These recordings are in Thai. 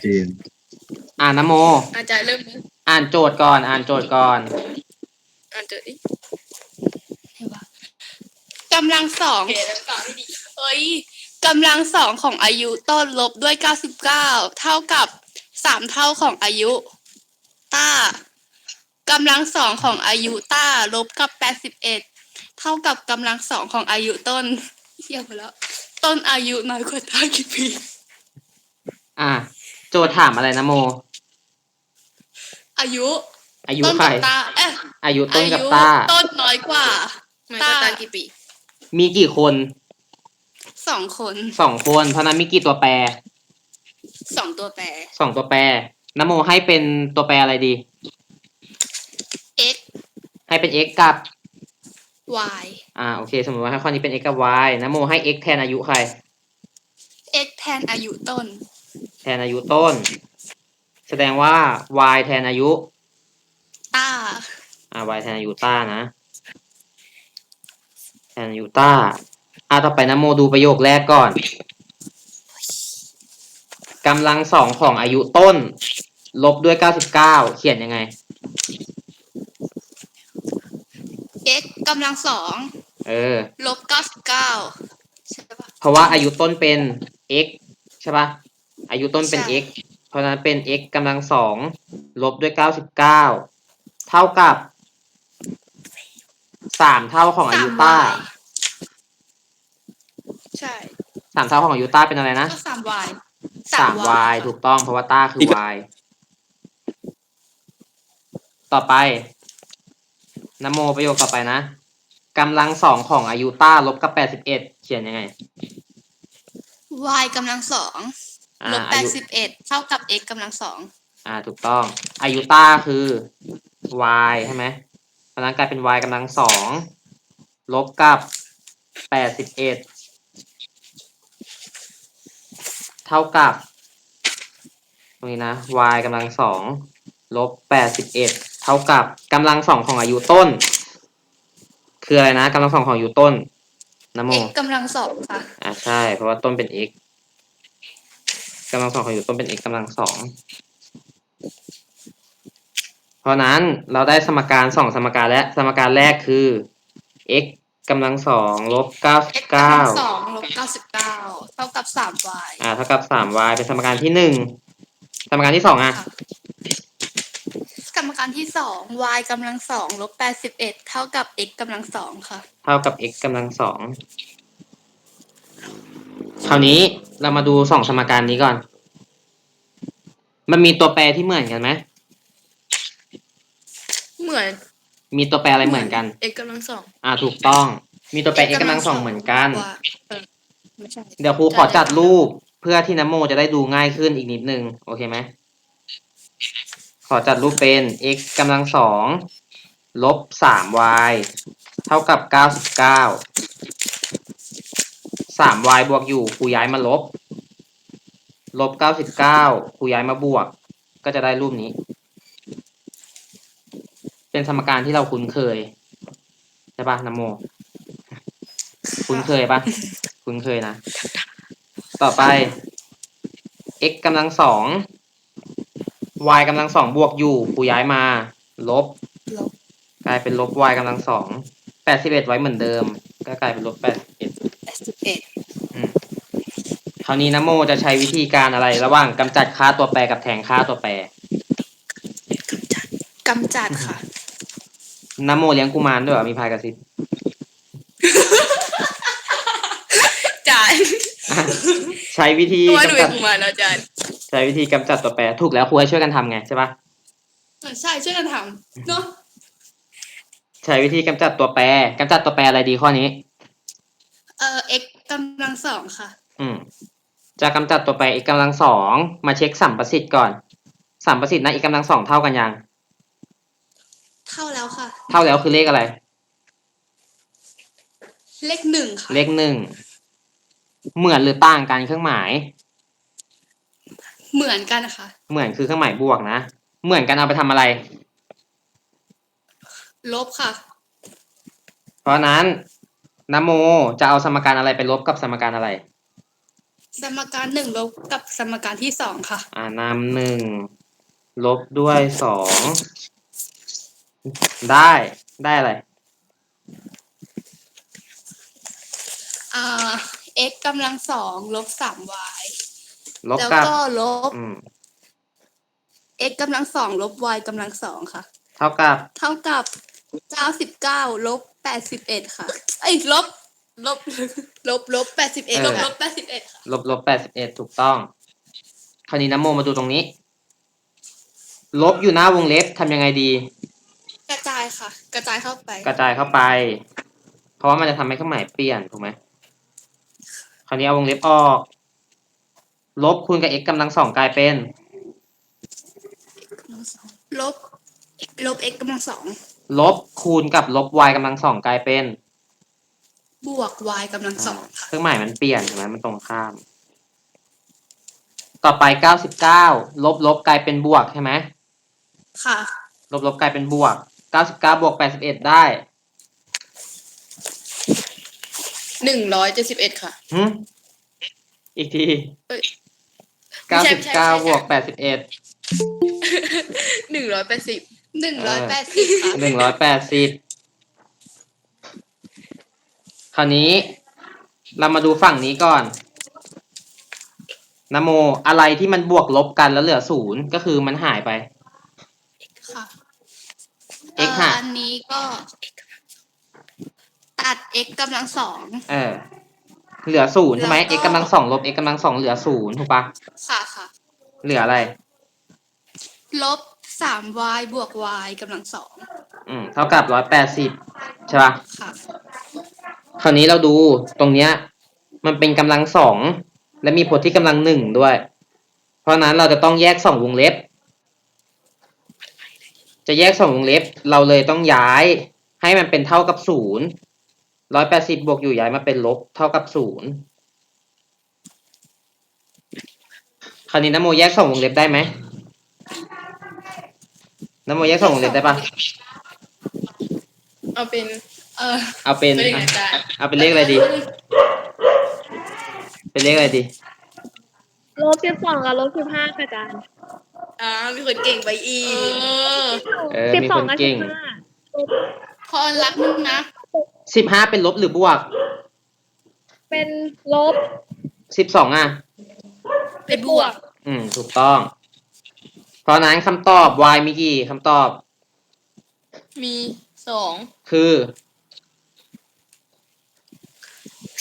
เจนอ่านนโม อาจารย์เริ่มเลยอ่านโจทย์ก่อน อ่านโจทย์ก่อน อ่านเจอดิกำลังสองโอเคแล้วก่อนให้ดีเอ้ยกำลังสองของอายุต้นลบด้วยเก้าสิบเก้าเท่ากับสามเท่าของอายุ ต้ากำลังสองของอายุต้าลบกับแปดสิบเอ็ดเท่ากับกำลังสองของอายุต้นเทียบไปแล้ว ต้นอายุน้อยกว่าต้ากี่ปี อะ โจทย์ถามอะไรนะโม อายุอายุต้นใคร กับตาเอ๊ะอายุต้อานกับยุตา ต้นน้อยกว่าไม่ก็ตากี่ปีมีกี่คนสองคนสองคน เพราะนั้นมีกี่ตัวแปรสองตัวแปร สองตัวแปรนโมให้เป็นตัวแปรอะไรดี x ให้เป็น x กับ y อ่าโอเค สมมติว่าให้ข้อนี้เป็น x กับ y นโมให้ x แทนอายุใคร x แทนอายุต้น แทนอายุต้น แสดงว่า y แทนอายุ ต้า อ่า y แทนอายุต้านะ แทนอายุต้า อ่าต่อไปนะโมดูประโยคแรกก่อนกำลังสองของอายุต้น ลบด้วยเก้าสิบเก้าเขียนยังไง x กำลังสองเออ ลบเก้าสิบเก้าใช่ปะเพราะว่าอายุต้นเป็น x ใช่ปะ อายุต้นเป็นใช่ x เพราะฉะนั้นเป็น x กำลังสองลบด้วยเก้าสิบเก้าเท่ากับสามเท่าของอายุต้าสาม y ใช่สามเท่าของอายุต้าเป็นอะไรนะก็สาม y สาม y ถูกต้องเพราะว่าต้าคือ y ต่อไปนโมประโยคต่อไปนะกำลังสองของอายุต้าลบกับแปดสิบเอ็ดเขียนยังไง y กำลังสองอ่า ลบแปอาดยุสิบเอ็ดเท่ากับ x กำลังสองอ่าถูกต้อง อายุต้าคือ y ใช่ไหมเพราะฉะนั้นกลายเป็น y กำลังสองลบกับแปดสิบเอ็ดเท่ากับ ตรงนี้นะ y กำลังสองลบแปดสิบเอ็ดเท่ากับกำลังสองของอายุต้น คืออะไรนะกำลังสองของอายุต้นนะโม x กำลังสองค่ะ อ่าใช่ เพราะว่าต้นเป็น x กำลังสองของอยู่ต้นเป็น x กำลังสองเพราะนั้นเราได้สมการสองสมการและสมการแรกคือ x กำลังสองลบเก้าสิบ x กำเก้าลังสองลบเก้าสิบเก้าเท่ากับสาม y อ่าเท่ากับสาม y เป็นสมการที่หนึ่งสมการที่สองอะค่ะกรรมการที่สอง y กำลังสองลบแปดสิบเอ็ดเท่ากับ x กำลังสองค่ะ เท่ากับ x กำลังสอง คราวนี้เรามาดูสองสมการนี้ก่อน มันมีตัวแปรที่เหมือนกันไหมเหมือน มีตัวแปรอะไรเหมือนกันเอกกำลังสองอ่าถูกต้อง มีตัวแปร x กำลังสองเหมือนกันว่าเออไม่ใช่ เดี๋ยวครูขอจัดรูปเพื่อที่น้ำโมจะได้ดูง่ายขึ้นอีกนิดนึง โอเคไหม ขอจัดรูปเป็น x กำลังสองลบสาม y เท่ากับเก้าสิบเก้า สาม y บวกอยู่ครูย้ายมาลบ ลบเก้าสิบเก้าครูย้ายมาบวก ก็จะได้รูปนี้ เป็นสมการที่เราคุ้นเคยใช่ปะน้ำโม คุ้นเคยปะคุ้นเคยนะ ต่อไป x กำลังสอง y กำลังสองบวกอยู่ครูย้ายมา ลบลบกลายเป็นลบ y กำลังสองแปดสิบเอ็ดไว้เหมือนเดิม ก็กลายเป็นลบแปดสิบเอ็ด แปดสิบเอ็ด ค ราวนี้นะโมจะใช้วิธีการอะไร ระหว่างกำจัดค่าตัวแปรกับแทนค่าตัวแปรกำจัดค่ะ นะโมเลี้ยงกุมารด้วยเหรอมีพายกระซิบจ่ายอะใช้วิธีตัวหนูกำเอจัดงมาแล้วอาจารย์ใช้วิธีกำจัดตัวแปรถูกแล้วครูให้ช่วยกันทำไงใช่ปะเออใช่ช่วยกันทำเนาะใช้วิธีกำจัดตัวแปรกำจัดตัวแปรอะไรดีข้อนี้ เออ x กำลังสองค่ะ อืม จะกำจัดตัวแปรอีกกำลังสองมาเช็คสัมประสิทธิ์ก่อน สัมประสิทธิ์นะอีกกำลังสองเท่ากันยัง เท่าแล้วค่ะ เท่าแล้วคือเลขอะไร เลขหนึ่งค่ะ เลขหนึ่งเหมือนหรือต่างกันเครื่องหมาย เหมือนกันนะคะเหมือนคือเครื่องหมายบวกนะ เหมือนกันเอาไปทำอะไร ลบค่ะ เพราะฉะนั้นนโมจะเอาสมการอะไรไปลบกับสมการอะไร สมการหนึ่งลบกับสมการที่สองค่ะ อ่านำหนึ่งลบด้วยสองได้ได้อะไร อ่า x กำลังสองลบสาม y ลบแล้วกับก็ลบ อืม x กำลังสองลบ y กำลังสองค่ะ เท่ากับ เท่ากับเก้าสิบเก้าลบแปดสิบเอ็ดค่ะไอ้ยลบ ลบลบลบแปดสิบเอ็ดลบลบแปดสิบเอ็ดค่ะลบลบแปดสิบเอ็ดถูกต้อง คราวนี้น้ำโมมาดูตรงนี้ ลบอยู่หน้าวงเล็บทำยังไงดี กระจายค่ะ กระจายเข้าไป กระจายเข้าไป เพราะว่ามันจะทำให้เครื่องหมายเปลี่ยนถูกไหมคราวนี้เอาวงเล็บออก ลบคูณกับ x กำลังสองกลายเป็น ลบลบ x กำลังสอง ลบคูณกับลบ y กำลังสองกลายเป็น บวก y กำลังสองค่ะเครื่องหมายมันเปลี่ยนใช่ไหมมันตรงข้าม ต่อไปเก้าสิบเก้าลบลบกลายเป็นบวกใช่ไหมค่ะ ลบลบกลายเป็นบวกเก้าสิบเก้าบวกแปดสิบเอ็ดได้หนึ่งร้อยเจ็ดสิบเอ็ดค่ะ หึอีกทีเอ้ยเก้าไม่สิบใช่ เก้าไม่ใช่บวกแปดสิบเอ็ด หนึ่งร้อยแปดสิบหนึ่งร้อยแปดสิบค่ะหนึ่งร้อยแปดสิบค ราวนี้เรามาดูฝั่งนี้ก่อนนโมอะไรที่มันบวกลบกันแล้วเหลือศูนย์ก็คือมันหายไป ค่ะ x เอ่อหารอันนี้ก็ ตัด x กำลังสอง เออ เหลือศูนย์ใช่ไหม แล้วก็ x กำลังสองลบ x กำลังสองเหลือศูนย์ถูกปะค่ะค่ะ เหลืออะไร ลบสาม y บวก y กำลังสอง อืม เท่ากับร้อยแปดสิบใช่ปะค่ะ คราวนี้เราดูตรงเนี้ย มันเป็นกำลังสองและมีผลที่กำลังหนึ่งด้วย เพราะฉะนั้นเราจะต้องแยกสองวงเล็บ จะแยกสองวงเล็บ เราเลยต้องย้ายให้มันเป็นเท่ากับศูนย์ร้อยแปดสิบบวกอยู่ย้ายมาเป็นลบเท่ากับศูนย์คราวนี้นโมแยกสองวงเล็บได้ไหมนโมแยกสองวงเล็บได้ปะเอาเป็น เออ เอาเป็นเป็นยังไงอะจ๊ะ เอาเป็นเลขอะไรดี เป็นเลขอะไรดี ลบสิบสองกับลบสิบห้าค่ะอาจารย์อ่ามีคนเก่งไปอีเอกอเออสิบมีสอคงนกับสิเก่งบห้าพอรักมึงนะ สิบห้าเป็นลบหรือบวก เป็นลบสิบสองอะ เป็นบวก อืม ถูกต้อง เพราะฉะนั้นคำตอบ y มีกี่คำตอบมีสองคือ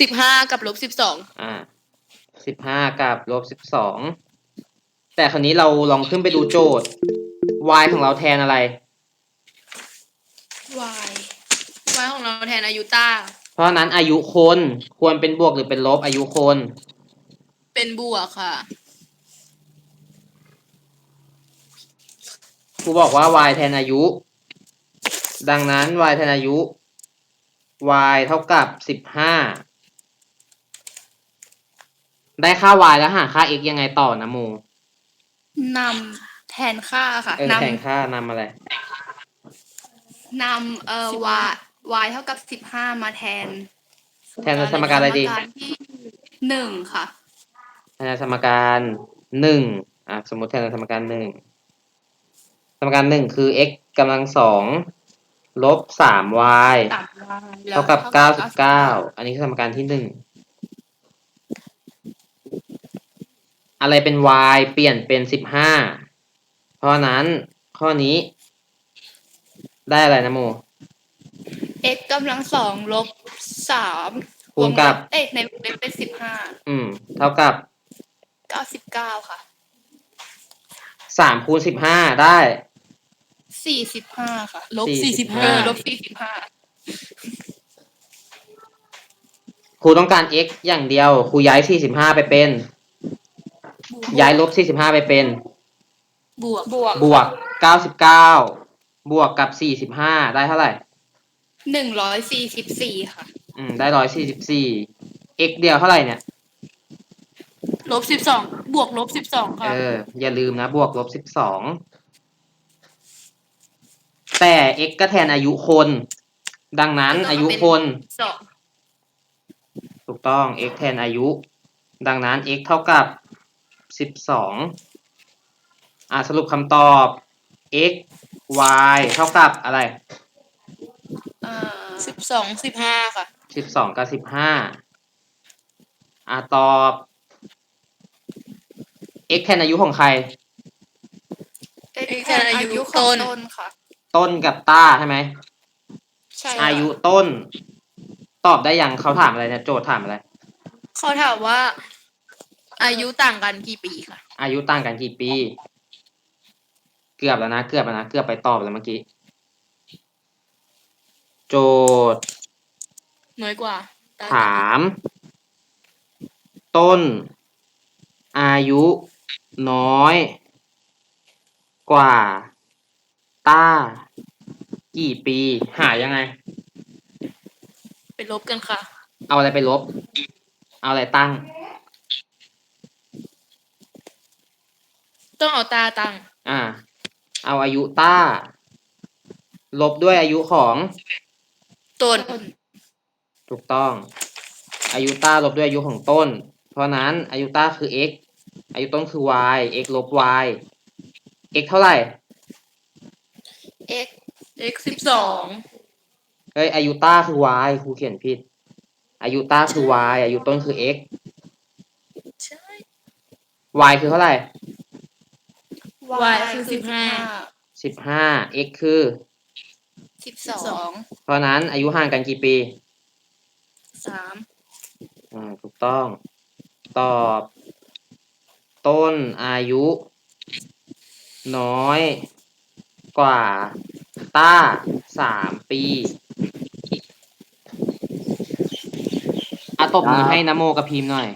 สิบห้ากับลบสิบสองอ่าสิบห้ากับลบสิบสองแต่คราวนี้เราลองขึ้นไปดูโจทย์ y ของเราแทนอะไร y ไว้ของเราแทนอายุต้า เพราะฉะนั้นอายุคนควรเป็นบวกหรือเป็นลบอายุคน เป็นบวกค่ะครูบอกว่า y แทนอายุ ดังนั้น y แทนอายุ y เท่ากับสิบห้า ได้ค่า y แล้วหาค่า x ยังไงต่อนะโมนำแทนค่าค่ะเออนแทนค่านำอะไรำนำเอ่อ y y เท่ากับสิบห้ามาแทนแทนสมการอะไรดี สมการที่หนึ่งค่ะ แทนสมการหนึ่งอะสมมติแทนสมการหนึ่งสมการหนึ่งคือ x กำลังสองลบสาม y ตัด y แล้วเท่ากับเก้าสิบเก้าอันนี้คือสมการที่หนึ่ง อะไรเป็น y เปลี่ยนเป็นสิบห้าเพราะฉะนั้นข้อนี้ ได้อะไรนะโม x กำลังสองลบสามคูณกับ เอ้ยในวงเล็บเป็นสิบห้าอืม เท่ากับเก้าสิบเก้าค่ะสามคูณสิบห้าได้สี่สิบห้าค่ะ ลบสี่สี่สิสิบบห้าห้าลบสี่สิบห้าครูต้องการ x อย่างเดียวครูย้ายสี่สิบห้าไปเป็น ย้ายลบสี่สิบห้าไปเป็น บวกบวกบวกเก้าสิบเก้าบวกกับสี่สิบห้าได้เท่าไหร่ หนึ่งร้อยสี่สิบสี่ค่ะ อืม ได้ร้อยสี่สิบสี่ x เดียวเท่าไหร่เนี่ย ลบสิบสองบวกลบสิบสองค่ะ เออ อย่าลืมนะ บวกลบสิบสอง แต่ x ก็แทนอายุคน ดังนั้นแล้วก็อายุเป็นคน สองถูกต้อง x แทนอายุ ดังนั้น x เท่ากับ สิบสองอ่าสรุปคำตอบ x y เท่ากับอะไรอ่าสิบสองสิบห้าค่ะสิบสองกับสิบห้าอ่าตอบ x แทนอายุของใคร x แทนอายุของต้นค่ะ ต้นกับต้าใช่ไหมใช่ค่ะอายุต้น ตอบได้ยังเขาถามอะไรเนี่ยโจทย์ถามอะไรเขาถามว่า อายุต่างกันกี่ปีค่ะ อายุต่างกันกี่ปี เกือบแล้วนะ เกือบแล้วนะ เกือบไปตอบแล้วเมื่อกี้ โจทย์น้อยกว่าถาม ต้น อายุน้อย กว่า ต้า กี่ปี หายังไง ไปลบกันค่ะ เอาอะไรไปลบ เอาอะไรตั้ง ต้องเอาตาตังอ่า เอาอายุต้า ลบด้วยอายุของต้นถูกต้อง อายุต้าลบด้วยอายุของต้น เพราะนั้นอายุต้าคือ x อายุต้นคือ y x ลบ y x เท่าไหร่ x x สิบสองเฮ้ยอายุต้าคือ y ครูเขียนผิด อายุต้าคือ y อายุต้นคือ x ใช่ y คือเท่าไหร่ y คือสิบห้าสิบห้า x คือ สิบสองเพราะนั้นอายุห่างกันกี่ปี สามอ่า ถูกต้อง ตอบ ต้นอายุ น้อย กว่า ต้าสามปีอะตบมือให้นโมกับพิมพ์หน่อย